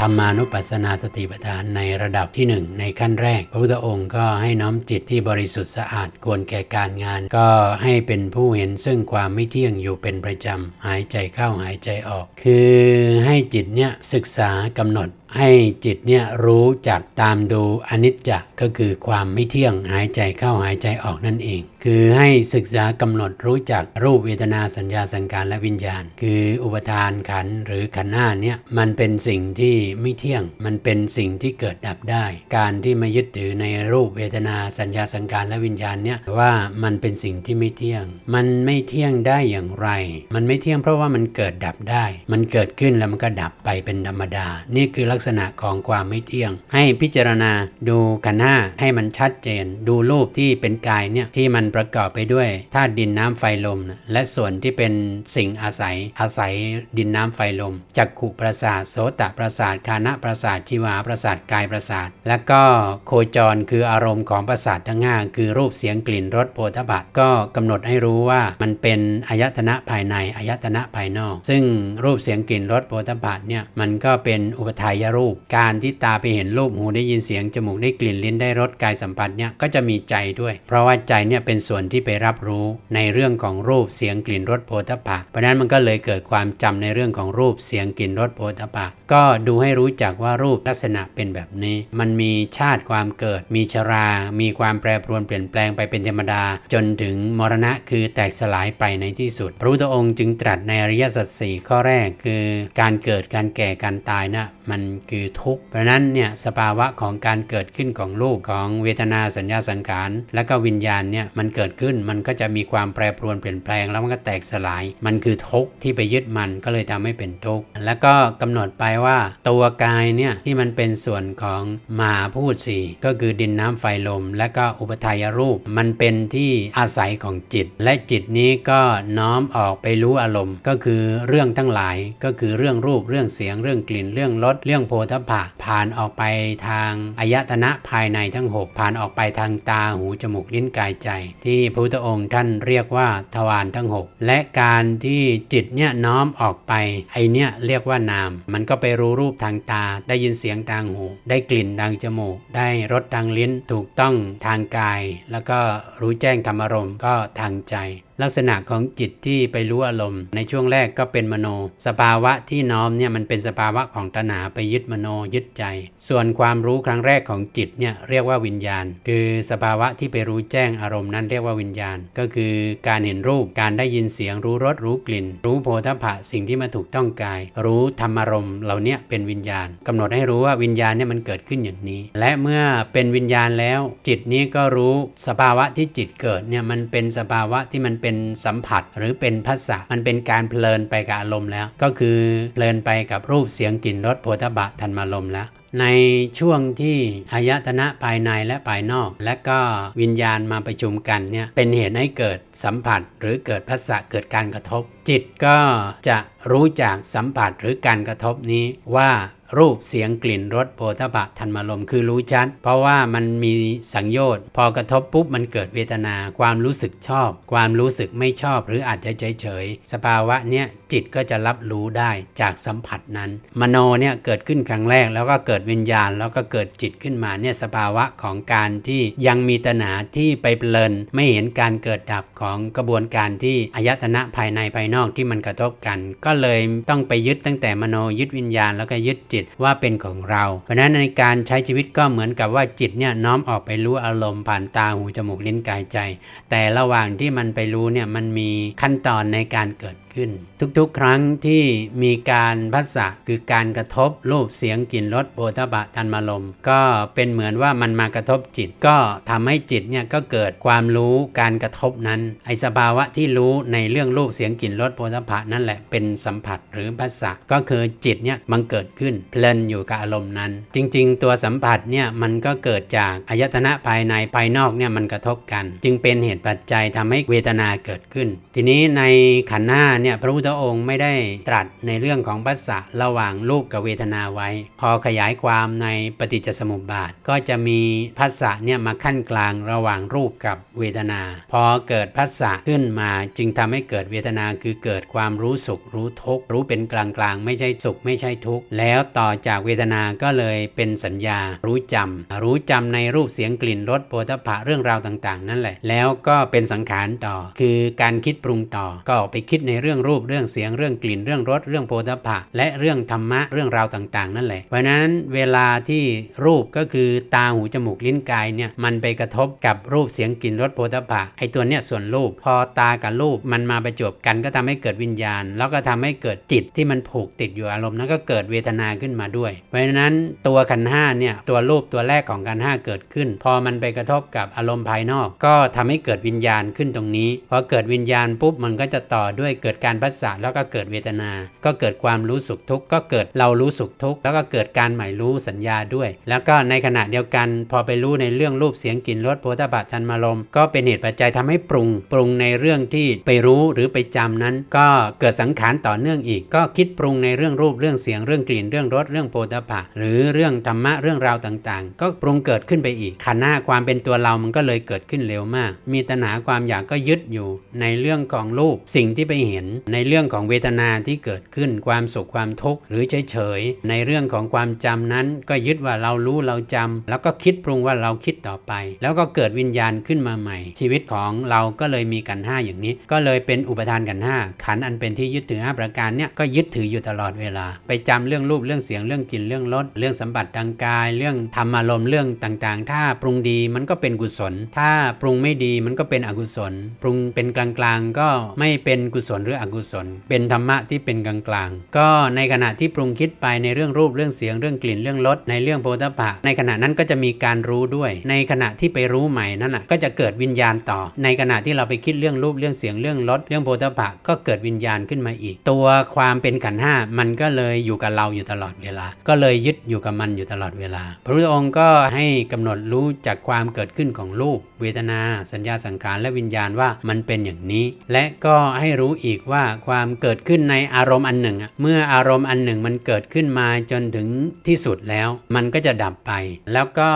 ธรรมานุปัสสนาสติปัฏฐานในระดับที่หนึ่งในขั้นแรก พระพุทธองค์ก็ให้น้อมจิตที่บริสุทธิ์สะอาดควรแก่การงาน ก็ให้เป็นผู้เห็นซึ่งความไม่เที่ยงอยู่เป็นประจำ หายใจเข้าหายใจออก คือให้จิตเนี่ยศึกษากำหนด ให้จิตเนี่ยรู้จักตามดูอนิจจก็คือความไม่เที่ยงหายใจเข้าหายใจออกนั่นเอง คือให้ศึกษากำหนดรู้จักรูปเวทนาสัญญาสังการและวิญญาณ คืออุปทานขันหรือขันหน้าเนี่ยมันเป็นสิ่งที่ไม่เที่ยง มันเป็นสิ่งที่เกิดดับได้ การที่มายึดถือในรูปเวทนาสัญญาสังการและวิญญาณเนี่ยว่ามันเป็นสิ่งที่ไม่เที่ยง มันไม่เที่ยงได้อย่างไร มันไม่เที่ยงเพราะว่ามันเกิดดับได้ มันเกิดขึ้นแล้วมันก็ดับไปเป็นธรรมดา นี่คือลักษษณะของความไม่เที่ยง ให้พิจารณาดูขันธ์ห้าให้มันชัดเจน ดูรูปที่เป็นกายเนี่ยที่มันประกอบไปด้วยธาตุดินน้ำไฟลมนะและส่วนที่เป็นสิ่งอาศัยอาศัยดินน้ำไฟลมจักขุประสาทโสตประสาทคานะประสาทชิวาประสาทกายประสาท และก็โคจรคืออารมณ์ของประสาททั้งห้าคือรูปเสียงกลิ่นรสโผฏฐัพพะก็กำหนดให้รู้ว่ามันเป็นอายตนะภายในอายตนะภายนอก ซึ่งรูปเสียงกลิ่นรสโผฏฐัพพะเนี่ยมันก็เป็นอุปทายรูป การที่ตาไปเห็นรูปหูได้ยินเสียงจมูกได้กลิ่นลิ้นได้รสกายสัมผัสเนี่ยก็จะมีใจด้วย เพราะว่าใจเนี่ยเป็นส่วนที่ไปรับรู้ในเรื่องของรูปเสียงกลิ่นรสโผฏฐัพะเพราะนั้นมันก็เลยเกิดความจำในเรื่องของรูปเสียงกลิ่นรสโผฏฐัพพะก็ดูให้รู้จักว่ารูปลักษณะเป็นแบบนี้ มันมีชาติความเกิด มีชรา มีความแปรปรวนเปลี่ยนแปลงไปเป็นธรรมดา จนถึงมรณะคือแตกสลายไปในที่สุด พระพุทธองค์จึงตรัสในอริยสัจสี่ข้อแรกคือ การเกิดการแก่การตายนะมันคือทุกข์ เพราะนั้นเนี่ยสภาวะของการเกิดขึ้นของรูปของเวทนาสัญญาสังขาร และก็วิญญาณเนี่ยมันเกิดขึ้นมันก็จะมีความแปรปรวนเปลี่ยนแปลงแล้วมันก็แตกสลาย มันคือทุกข์ที่ไปยึดมันก็เลยทำให้เป็นทุกข์แล้วก็กำหนดไปว่าตัวกายเนี่ยที่มันเป็นส่วนของมหาพูดสี่ก็คือดินน้ำไฟลม และก็อุปทายรูป มันเป็นที่อาศัยของจิต และจิตนี้ก็น้อมออกไปรู้อารมณ์ ก็คือเรื่องทั้งหลายก็คือเรื่องรูปเรื่องเสียงเรื่องกลิ่นเรื่องรสเรื่องโพธพะผ่านออกไปทางอายตนะภายในทั้ง 6 ผ่านออกไปทางตาหูจมูกลิ้นกายใจ ที่พระพุทธองค์ท่านเรียกว่าทวารทั้ง 6 และการที่จิตเนี่ยน้อมออกไปไอเนี่ยเรียกว่านาม มันก็ไปรู้รูปทางตา ได้ยินเสียงทางหู ได้กลิ่นทางจมูก ได้รสทางลิ้นถูกต้องทางกาย แล้วก็รู้แจ้งธรรมอารมณ์ก็ทางใจลักษณะของจิตที่ไปรู้อารมณ์ ในช่วงแรกก็เป็นมโน สภาวะที่น้อมเนี่ยมันเป็นสภาวะของตัณหาไปยึดมโนยึดใจ ส่วนความรู้ครั้งแรกของจิตเนี่ยเรียกว่าวิญญาณ คือสภาวะที่ไปรู้แจ้งอารมณ์นั้นเรียกว่าวิญญาณ ก็คือการเห็นรูปการได้ยินเสียงรู้รสรู้กลิ่น รู้โพธพะสิ่งที่มาถูกต้องกาย รู้ธรรมอารมณ์เหล่านี้เป็นวิญญาณกำหนดให้รู้ว่าวิญญาณเนี่ยมันเกิดขึ้นอย่างนี้ และเมื่อเป็นวิญญาณแล้ว จิตนี้ก็รู้สภาวะที่จิตเกิดเนี่ยมันเป็นสภาวะที่มันเป็นสัมผัสหรือเป็นภาษามันเป็นการเพลินไปกับอารมณ์แล้ว ก็คือเพลินไปกับรูปเสียงกลิ่นรสโพธบะธันมารมณ์แล้วในช่วงที่อายตนะภายในและภายนอก และก็วิญญาณมาประชุมกันเนี่ยเป็นเหตุให้เกิดสัมผัส หรือเกิดภาษาเกิดการกระทบ จิตก็จะรู้จากสัมผัสหรือการกระทบนี้ว่า รูปเสียงกลิ่นรสโผฏฐะธันมารมคือรู้ชัด เพราะว่ามันมีสังโยชน์ พอกระทบปุ๊บมันเกิดเวทนา ความรู้สึกชอบ ความรู้สึกไม่ชอบหรืออาจจะเฉยเฉยๆสภาวะเนี้ยจิตก็จะรับรู้ได้จากสัมผัสนั้น มโนเนี่ยเกิดขึ้นครั้งแรกแล้วก็เกิดวิญญาณ แล้วก็เกิดจิตขึ้นมาเนี่ยสภาวะของการที่ยังมีตนาที่ไปเพลินไม่เห็นการเกิดดับของกระบวนการที่อายตนะภายในภายนอกที่มันกระทบกัน ก็เลยต้องไปยึดตั้งแต่มโนยึดวิญญาณแล้วก็ยึดจิตว่าเป็นของเรา เพราะนั้นในการใช้ชีวิตก็เหมือนกับว่าจิตเนี่ยน้อมออกไปรู้อารมณ์ผ่านตาหูจมูกลิ้นกายใจ แต่ระหว่างที่มันไปรู้เนี่ยมันมีขั้นตอนในการเกิด ขึ้น ทุกๆ ครั้งที่มีการพัสสะคือการกระทบรูปเสียงกลิ่นรสโผฏฐบะธันมารมก็เป็นเหมือนว่ามันมากระทบจิต ก็ทำให้จิตเนี่ยก็เกิดความรู้การกระทบนั้น ไอสภาวะที่รู้ในเรื่องรูปเสียงกลิ่นรสโผฏฐบะนั่นแหละเป็นสัมผัสหรือพัสสะก็คือจิตเนี่ยมันเกิดขึ้นเพลินอยู่กับอารมณ์นั้น จริง ๆ ตัวสัมผัสเนี่ยมันก็เกิดจากอายตนะภายในภายนอกเนี่ยมันกระทบกัน จึงเป็นเหตุปัจจัยทำให้เวทนาเกิดขึ้น ทีนี้ในขันธ์หน้าเนี่ยพระพุทธองค์ไม่ได้ตรัสในเรื่องของปัสสะระหว่างรูปกับเวทนาไว้ พอขยายความในปฏิจจสมุปบาท ก็จะมีพัสสะเนี่ยมาขั้นกลางระหว่างรูปกับเวทนา พอเกิดพัสสะขึ้นมาจึงทำให้เกิดเวทนาคือเกิดความรู้สุขรู้ทุกข์รู้เป็นกลางกลางไม่ใช่สุขไม่ใช่ทุกข์แล้วต่อจากเวทนาก็เลยเป็นสัญญารู้จำรู้จำในรูปเสียงกลิ่นรสโผฏฐะเรื่องราวต่าง ๆ นั่นแหละ แล้วก็เป็นสังขารต่อ คือการคิดปรุงต่อก็ไปคิดในเรื่องรูปเรื่องเสียงเรื่องกลิ่นเรื่องรสเรื่องโผฏฐะและเรื่องธรรมะเรื่องราวต่าง ๆ นั่นแหละ เพราะนั้นเวลาที่รูปก็คือตาหูจมูกลิ้นกายเนี่ยมันไปกระทบกับรูปเสียงกลิ่นรสโผฏฐะไอตัวเนี้ยส่วนรูป พอตากับรูปมันมาประจบกันก็ทำให้เกิดวิญญาณ แล้วก็ทำให้เกิดจิตที่มันผูกติดอยู่อารมณ์นั้นก็เกิดเวทนาขึ้นมาด้วย เพราะฉะนั้นตัวขันห้าเนี่ยตัวรูปตัวแรกของขันห้าเกิดขึ้น พอมันไปกระทบกับอารมณ์ภายนอก ก็ทำให้เกิดวิญญาณขึ้นตรงนี้พอเกิดวิญญาณปุ๊บมันก็จะต่อด้วยเกิดการพัสสะแล้วก็เกิดเวทนา ก็เกิดความรู้สุขทุกข์ก็เกิดเรารู้สุขทุกข์แล้วก็เกิดการหมายรู้สัญญาด้วย แล้วก็ในขณะเดียวกันพอไปรู้ในเรื่องรูปเสียงกลิ่นรสโผฏฐัพพะธันมารมก็เป็นเหตุปัจจัยทำให้ปรุง ปรุงในเรื่องที่ไปรู้หรือไปจำนั้น ก็เกิดสังขารต่อเนื่องอีก ก็คิดปรุงในเรื่องรูปเรื่องเสียงเรื่องกลิ่นเรื่องรสเรื่องโผฏฐัพพะหรือเรื่องธรรมะเรื่องราวต่างๆ ก็ปรุงเกิดขึ้นไปอีกขันหน้าความเป็นตัวเรามันก็เลยเกิดขึ้นเร็วมาก มีตัณหาความอยากก็ยึดอยู่ในเรื่องของรูปสิ่งที่ไปเห็นในเรื่องของเวทนาที่เกิดขึ้นความสุขความทุกข์หรือเฉยๆในเรื่องของความจำนั้น ก็ยึดว่าเรารู้เราจำแล้วก็คิดปรุงว่าเราคิดต่อไป แล้วก็เกิดวิญญาณขึ้นมาใหม่ ชีวิตของเราก็เลยมีกันห้าอย่างนี้ ก็เลยเป็นอุปทานกันห้าขันอันเป็นที่ยึดถือห้าประการเนี่ยก็ยึดถืออยู่ตลอดเวลา ไปจำเรื่องรูปเรื่องเสียงเรื่องกลิ่นเรื่องรสเรื่องสัมผัสทางกาย เรื่องธรรมอารมณ์เรื่องต่างๆ ถ้าปรุงดีมันก็เป็นกุศล ถ้าปรุงไม่ดีมันก็เป็นอกุศล ปรุงเป็นกลางๆก็ไม่เป็นกุศลหรืออกุศล เป็นธรรมะที่เป็นกลางๆ ก็ในขณะที่ปรุงคิดไปในเรื่องรูปเรื่องเสียงเรื่องกลิ่นเรื่องรสในเรื่องโพธพะในขณะนั้นก็จะมีการรู้ด้วย ในขณะที่ไปรู้ใหม่นั่นน่ะก็จะเกิดวิญญาณต่อ ในขณะที่เราไปคิดเรื่องรูปเรื่องเสียงเรื่องรสเรื่องโพธพะก็เกิดวิญญาณขึ้นมาอีก ตัวความเป็นขันห้ามันก็เลยอยู่กับเราอยู่ตลอดเวลา ก็เลยยึดอยู่กับมันอยู่ตลอดเวลา พระพุทธองค์ก็ให้กำหนดรู้จากความเกิดขึ้นของรูป เวทนา สัญญาสังขารและวิญญาณว่ามันเป็นอย่างนี้ และก็ให้รู้อีกว่าความเกิดขึ้นในอารมณ์อันหนึ่งอะเมื่ออารมณ์อันหนึ่งมันเกิดขึ้นมาจนถึงที่สุดแล้ว มันก็จะดับไป แล้วก็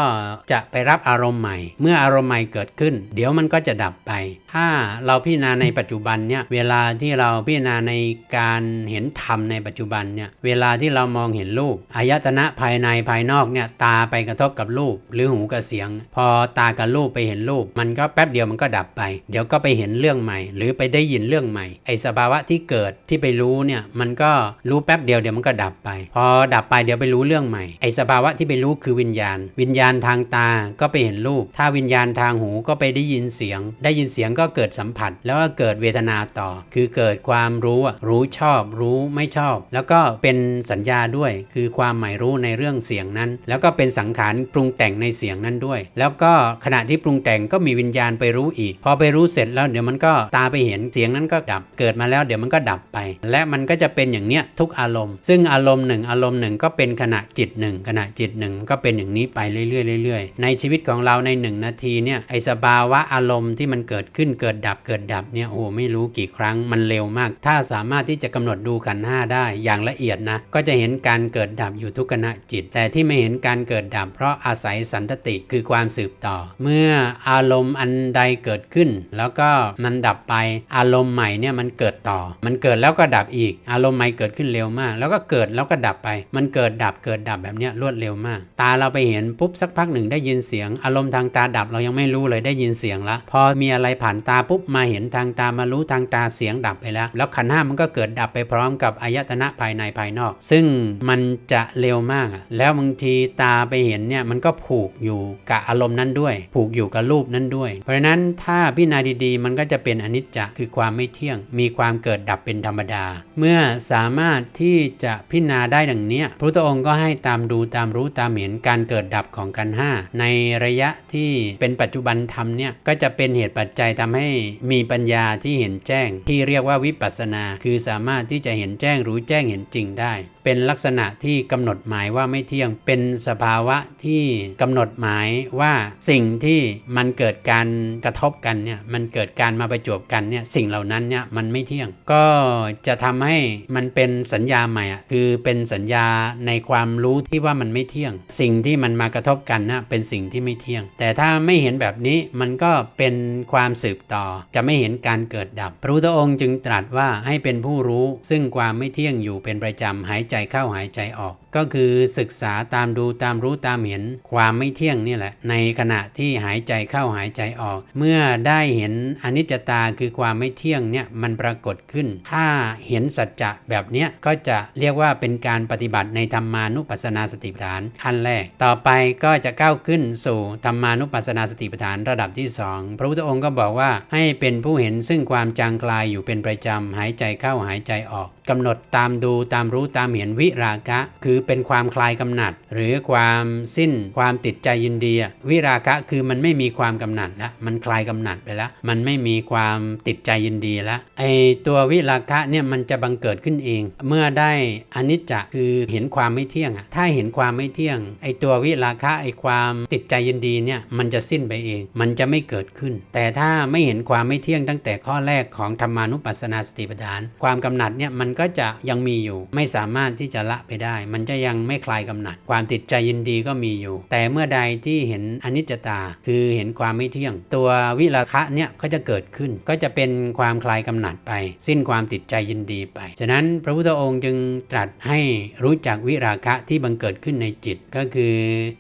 จะไปรับอารมณ์ใหม่ เมื่ออารมณ์ใหม่เกิดขึ้น เดี๋ยวมันก็จะดับไป ถ้าเราพิจารณาในปัจจุบันเนี่ยเวลาที่เราพิจารณาในการเห็นธรรมในปัจจุบันเนี่ยเวลาที่เรามองเห็นรูปอายตนะภายในภายนอกเนี่ยตาไปกระทบกับรูป หรือหูกับเสียง พอตากับรูปไปเห็นรูป มันก็แป๊บเดียวมันก็ดับไป เดี๋ยวก็ไปเห็นเรื่องใหม่ หรือไปได้ยินเรื่องใหม่ไอสภาวะที่เกิดที่ไปรู้เนี่ยมันก็รู้แป๊บเดียวเดี๋ยวมันก็ดับไป พอดับไปเดี๋ยวไปรู้เรื่องใหม่ไอสภาวะที่ไปรู้คือวิญญาณ วิญญาณทางตาก็ไปเห็นรูป ถ้าวิญญาณทางหูก็ไปได้ยินเสียง ได้ยินเสียงก็เกิดสัมผัส แล้วก็เกิดเวทนาต่อ คือเกิดความรู้รู้ชอบ รู้ไม่ชอบ แล้วก็เป็นสัญญาด้วย คือความหมายรู้ในเรื่องเสียงนั้น แล้วก็เป็นสังขารปรุงแต่งในเสียงนั้นด้วย แล้วก็ขณะที่ปรุงแต่งก็มีวิญญาณไปรู้อีก พอไปรู้เสร็จแล้วเดี๋ยวมันก็ตาไปเห็นเสียงนั้นก็ดับเกิดมาแล้วเดี๋ยวมันก็ดับไป และมันก็จะเป็นอย่างเนี้ยทุกอารมณ์ ซึ่งอารมณ์หนึ่งอารมณ์หนึ่งก็เป็นขณะจิตหนึ่งขณะจิตหนึ่งก็เป็นอย่างนี้ไปเรื่อยๆเรื่อยๆในชีวิตของเราในหนึ่งนาทีเนี่ยไอสภาวะอารมณ์ที่มันเกิดขึ้นเกิดดับเกิดดับเนี่ยโอ้ไม่รู้กี่ครั้งมันเร็วมาก ถ้าสามารถที่จะกำหนดดูขันห้าได้อย่างละเอียดนะก็จะเห็นการเกิดดับอยู่ทุกขณะจิต แต่ที่ไม่เห็นการเกิดดับ เพราะอาศัยสันตติคือความสืบต่อ เมื่ออารมณ์อันใดเกิดขึ้น แล้วก็มันดับไปอารมณ์ใหม่เนี่ยมันเกิดต่อ มันเกิดแล้วก็ดับอีก อารมณ์ใหม่เกิดขึ้นเร็วมาก แล้วก็เกิดแล้วก็ดับไป มันเกิดดับเกิดดับแบบนี้รวดเร็วมาก ตาเราไปเห็นปุ๊บสักพักหนึ่งได้ยินเสียง อารมณ์ทางตาดับเรายังไม่รู้เลยได้ยินเสียงละ พอมีอะไรผ่านตาปุ๊บมาเห็นทางตามารู้ทางตาเสียงดับไปแล้ว แล้วขันห้ามันก็เกิดดับไปพร้อมกับอายตนะภายในภายนอก ซึ่งมันจะเร็วมากอะแล้วบางทีตาไปเห็นเนี่ยมันก็ผูกอยู่กับอารมณ์นั้นด้วย ผูกอยู่กับรูปนั้นด้วย เพราะฉะนั้นถ้าพิจารณาดีๆ มันก็จะเป็นอนิจจคือความไม่เที่ยงมีความตามเกิดดับเป็นธรรมดา เมื่อสามารถที่จะพิจารณาได้ดังนี้พระพุทธองค์ก็ให้ตามดูตามรู้ตามเห็นการเกิดดับของกันห้าในระยะที่เป็นปัจจุบันธรรมเนี่ยก็จะเป็นเหตุปัจจัยทำให้มีปัญญาที่เห็นแจ้ง ที่เรียกว่าวิปัสสนา คือสามารถที่จะเห็นแจ้งรู้แจ้งเห็นจริงได้ เป็นลักษณะที่กำหนดหมายว่าไม่เที่ยง เป็นสภาวะที่กำหนดหมายว่าสิ่งที่มันเกิดการกระทบกันเนี่ยมันเกิดการมาประจวบกันเนี่ยสิ่งเหล่านั้นเนี่ยมันไม่เที่ยง ก็จะทำให้มันเป็นสัญญาใหม่อะคือเป็นสัญญาในความรู้ที่ว่ามันไม่เที่ยง สิ่งที่มันมากระทบกันนะเป็นสิ่งที่ไม่เที่ยง แต่ถ้าไม่เห็นแบบนี้มันก็เป็นความสืบต่อ จะไม่เห็นการเกิดดับ พระพุทธองค์จึงตรัสว่าให้เป็นผู้รู้ ซึ่งความไม่เที่ยงอยู่เป็นประจำหายใจเข้าหายใจออกก็คือศึกษาตามดูตามรู้ตามเห็นความไม่เที่ยงนี่แหละ ในขณะที่หายใจเข้าหายใจออก เมื่อได้เห็นอนิจจตาคือความไม่เที่ยงเนี่ยมันปรากฏขึ้น ถ้าเห็นสัจจะแบบเนี้ยก็จะเรียกว่าเป็นการปฏิบัติในธรรมานุปัสสนาสติปัฏฐานขั้นแรก ต่อไปก็จะก้าวขึ้นสู่ธรรมานุปัสสนาสติปัฏฐานระดับที่ 2 พระพุทธองค์ก็บอกว่าให้เป็นผู้เห็นซึ่งความจางคลายอยู่เป็นประจำหายใจเข้าหายใจออกกำหนดตามดูตามรู้ตามเห็นวิราคะ คือือเป็นความคลายกำหนัด หรือความสิ้นความติดใจยินดีวิราคะคือมันไม่มีความกำหนัดละมันคลายกำหนัดไปแล้วมันไม่มีความติดใจยินดีแล้วไอตัววิราคะเนี่ยมันจะบังเกิดขึ้นเอง เมื่อได้อนิจจะคือเห็นความไม่เที่ยงอะถ้าเห็นความไม่เที่ยง ไอตัววิราคะไอความติดใจยินดีเนี่ยมันจะสิ้นไปเอง มันจะไม่เกิดขึ้น แต่ถ้าไม่เห็นความไม่เที่ยงตั้งแต่ข้อแรกของธรรมานุปัสสนาสติปัฏฐาน ความกำหนัดเนี่ยมันก็จะยังมีอยู่ ไม่สามารถที่จะละไปได้ มันจะยังไม่คลายกำหนัด ความติดใจยินดีก็มีอยู่ แต่เมื่อใดที่เห็นอนิจจตา คือเห็นความไม่เที่ยง ตัววิราคะเนี่ยก็จะเกิดขึ้น ก็จะเป็นความคลายกำหนัดไป สิ้นความติดใจยินดีไป ฉะนั้นพระพุทธองค์จึงตรัสให้รู้จักวิราคะที่บังเกิดขึ้นในจิต ก็คือ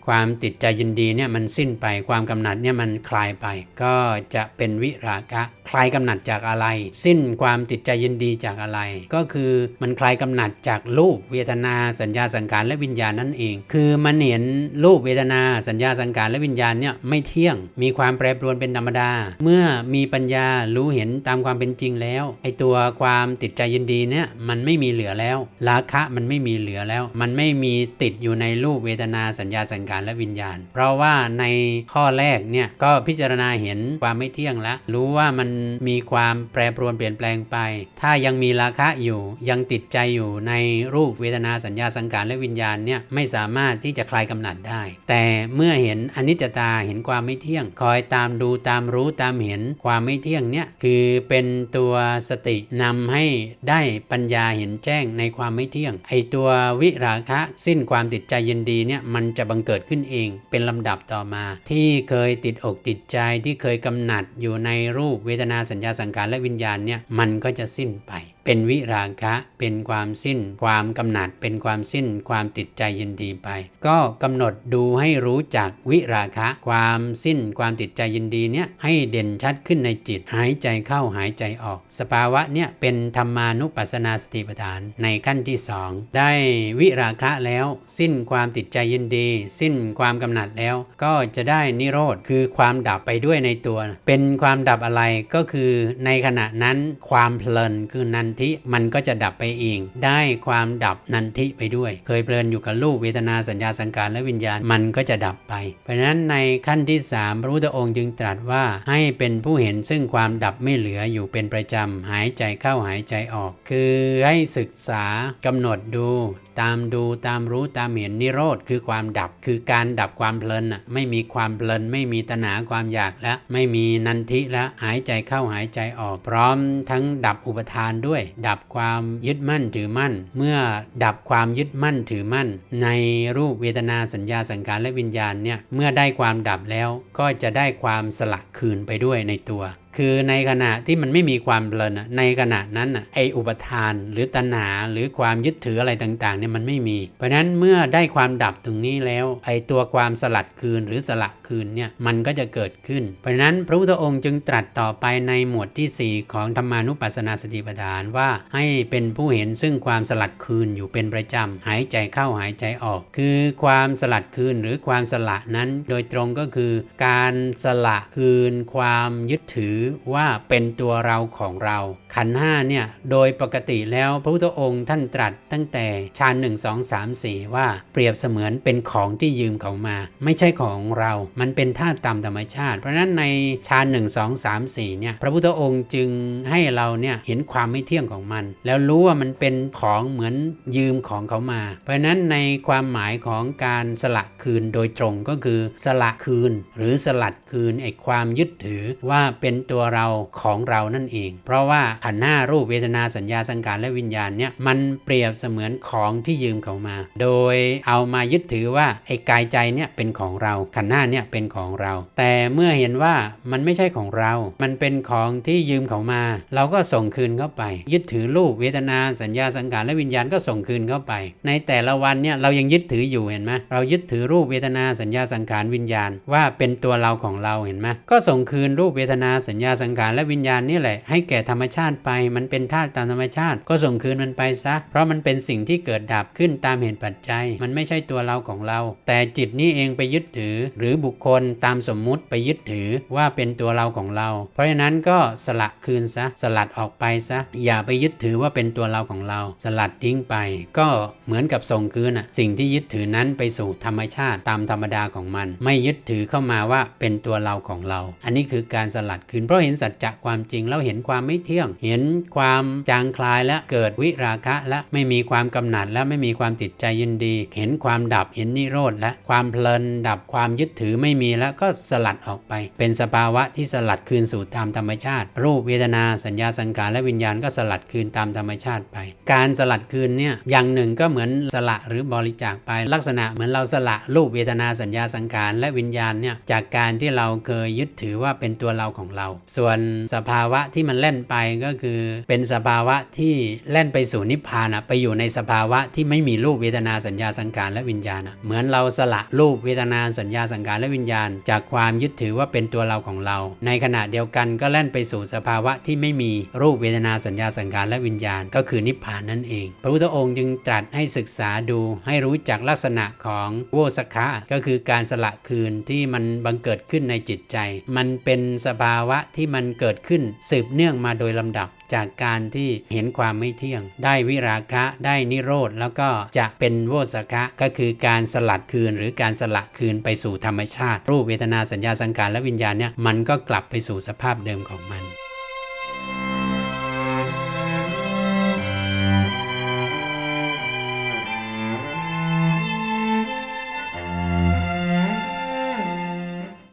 ความติดใจยินดีเนี่ยมันสิ้นไป ความกำหนัดเนี่ยมันคลายไป ก็จะเป็นวิราคะคลายกำหนัดจากอะไร สิ้นความติดใจยินดีจากอะไร ก็คือมันคลายกำหนัดจากรูปเวทนาสัญญาสังขารและวิญญาณนั่นเอง คือมันเห็นรูปเวทนาสัญญาสังขารและวิญญาณเนี่ยไม่เที่ยง มีความแปรปรวนเป็นธรรมดา เมื่อมีปัญญารู้เห็นตามความเป็นจริงแล้วไอตัวความติดใจยินดีเนี่ยมันไม่มีเหลือแล้วราคะมันไม่มีเหลือแล้ว มันไม่มีติดอยู่ในรูปเวทนาสัญญาสังขารและวิญญาณ เพราะว่าในข้อแรกเนี่ยก็พิจารณาเห็นความไม่เที่ยงแล้วรู้ว่ามันมีความแปรปรวนเปลี่ยนแปลงไป ถ้ายังมีราคะอยู่ยังติดใจอยู่ในรูปเวทนาสัญญาสังขารและวิญญาณเนี่ยไม่สามารถที่จะคลายกำหนัดได้ แต่เมื่อเห็นอนิจจตาเห็นความไม่เที่ยง คอยตามดูตามรู้ตามเห็นความไม่เที่ยงเนี่ยคือเป็นตัวสตินำให้ได้ปัญญาเห็นแจ้งในความไม่เที่ยง ไอตัววิราคะสิ้นความติดใจยินดีเนี่ยมันจะบังเกิดขึ้นเองเป็นลำดับต่อมา ที่เคยติดอกติดใจที่เคยกำหนัดอยู่ในรูปเวทนาสัญญาสังขารและวิญญาณเนี่ยมันก็จะสิ้นไป เป็นวิราคะเป็นความสิ้น ความกำหนัดเป็นความสิ้น ความติดใจยินดีไป ก็กำหนดดูให้รู้จักวิราคะ ความสิ้น ความติดใจยินดีเนี่ยให้เด่นชัดขึ้นในจิต หายใจเข้าหายใจออก สภาวะเนี่ยเป็นธรรมานุปัสสนาสติปัฏฐานในขั้นที่สองได้วิราคะแล้ว สิ้นความติดใจยินดี สิ้นความกำหนัดแล้ว ก็จะได้นิโรธคือความดับไปด้วยในตัว เป็นความดับอะไรก็คือในขณะนั้นความเพลินคือนันทิมันก็จะดับไปเอง ได้ความดับนันทิไปด้วย เคยเพลินอยู่กับรูปเวทนาสัญญาสังขารและวิญญาณมันก็จะดับไป เพราะฉะนั้นในขั้นที่สามพระพุทธองค์จึงตรัสว่าให้เป็นผู้เห็นซึ่งความดับไม่เหลืออยู่เป็นประจำหายใจเข้าหายใจออก คือให้ศึกษากำหนดดูตามดูตามรู้ตามเห็นนิโรธคือความดับคือการดับความเพลินอะไม่มีความเพลินไม่มีตนาความอยากและไม่มีนันทิและหายใจเข้าหายใจออกพร้อมทั้งดับอุปทานด้วยดับความยึดมั่นถือมั่น เมื่อดับความยึดมั่นถือมั่น ในรูปเวทนาสัญญาสังการและวิญญาณเนี่ยเมื่อได้ความดับแล้วก็จะได้ความสละคืนไปด้วยในตัว คือในขณะที่มันไม่มีความเพลินอในขณะนั้นอะไออุปทานหรือตัณหาหรือความยึดถืออะไรต่างๆเนี่ยมันไม่มี เพราะฉะนั้นเมื่อได้ความดับตรงนี้แล้วไอตัวความสลัดคืนหรือสละคืนเนี่ยมันก็จะเกิดขึ้น เพราะฉะนั้นพระพุทธองค์จึงตรัสต่อไปในหมวดที่ 4 ของธรรมานุปัสสนาสติปัฏฐานว่าให้เป็นผู้เห็นซึ่งความสลัดคืนอยู่เป็นประจำหายใจเข้าหายใจออก คือความสลัดคืนหรือความสละนั้น โดยตรงก็คือการสละคืนความยึดถือว่าเป็นตัวเราของเรา ขันห้าเนี่ยโดยปกติแล้วพระพุทธองค์ท่านตรัสตั้งแต่ฌานหนึ่งสองสามสี่ว่าเปรียบเสมือนเป็นของที่ยืมเขามา ไม่ใช่ของเรา มันเป็นธาตุตามธรรมชาติ เพราะฉะนั้นในฌานหนึ่งสองสามสี่เนี่ยพระพุทธองค์จึงให้เราเนี่ยเห็นความไม่เที่ยงของมัน แล้วรู้ว่ามันเป็นของเหมือนยืมของเขามา เพราะฉะนั้นในความหมายของการสละคืนโดยตรงก็คือสละคืน หรือสลัดคืนไอ้ความยึดถือว่าเป็นตัวเราของเรานั่นเอง เพราะว่าขันธ์ห้ารูปเวทนาสัญญาสังขารและวิญญาณเนี่ยมันเปรียบเสมือนของที่ยืมเขามา โดยเอามายึดถือว่าไอ้กายใจเนี่ยเป็นของเราขันธ์ห้าเนี่ยเป็นของเรา แต่เมื่อเห็นว่ามันไม่ใช่ของเรา มันเป็นของที่ยืมเขามา เราก็ส่งคืนเข้าไป ยึดถือรูปเวทนาสัญญาสังขารและวิญญาณก็ส่งคืนเข้าไป ในแต่ละวันเนี่ยเรายังยึดถืออยู่เห็นไหมเรายึดถือรูปเวทนาสัญญาสังขารวิญญาณ ว่าเป็นตัวเราของเราเห็นไหมก็ส่งคืนรูปเวทนาสัญญาสังขารและวิญญาณนี่แหละให้แก่ธรรมชาติไป มันเป็นธาตุตามธรรมชาติ ก็ส่งคืนมันไปซะ เพราะมันเป็นสิ่งที่เกิดดับขึ้นตามเหตุปัจจัย มันไม่ใช่ตัวเราของเรา แต่จิตนี้เองไปยึดถือ หรือบุคคลตามสมมุติไปยึดถือว่าเป็นตัวเราของเรา เพราะฉะนั้นก็สละคืนซะ สลัดออกไปซะ อย่าไปยึดถือว่าเป็นตัวเราของเรา สลัดทิ้งไป ก็เหมือนกับส่งคืนอะสิ่งที่ยึดถือนั้นไปสู่ธรรมชาติตามธรรมดาของมัน ไม่ยึดถือเข้ามาว่าเป็นตัวเราของเรา อันนี้คือการสลัดคืนเพราะเห็นสัจจะความจริงแล้วเห็นความไม่เที่ยง เห็นความจางคลายและเกิดวิราคะและไม่มีความกำหนัดและไม่มีความติดใจยินดี เห็นความดับเห็นนิโรธและความเพลินดับความยึดถือไม่มีแล้วก็สลัดออกไป เป็นสภาวะที่สลัดคืนสู่ตามธรรมชาติ รูปเวทนาสัญญาสังขารและวิญญาณก็สลัดคืนตามธรรมชาติไป การสลัดคืนเนี่ยอย่างหนึ่งก็เหมือนสละหรือบริจาคไป ลักษณะเหมือนเราสละรูปเวทนาสัญญาสังขารและวิญญาณเนี่ยจากการที่เราเคยยึดถือว่าเป็นตัวเราของเราส่วนสภาวะที่มันเล่นไปก็คือเป็นสภาวะที่เล่นไปสู่นิพพานอะไปอยู่ในสภาวะที่ไม่มีรูปเวทนาสัญญาสังขารและวิญญาณอะเหมือนเราสละรูปเวทนาสัญญาสังขารและวิญญาณ จากความยึดถือว่าเป็นตัวเราของเรา ในขณะเดียวกันก็เล่นไปสู่สภาวะที่ไม่มีรูปเวทนาสัญญาสังขารและวิญญาณ ก็คือนิพพานนั่นเอง พระพุทธองค์จึงตรัสให้ศึกษาดูให้รู้จักลักษณะของโวสคะก็คือการสละคืนที่มันบังเกิดขึ้นในจิตใจ มันเป็นสภาวะที่มันเกิดขึ้นสืบเนื่องมาโดยลำดับจากการที่เห็นความไม่เที่ยง ได้วิราคะได้นิโรธแล้วก็จะเป็นโวสคะก็คือการสลัดคืนหรือการสละคืนไปสู่ธรรมชาติ รูปเวทนาสัญญาสังการและวิญญาณเนี่ยมันก็กลับไปสู่สภาพเดิมของมัน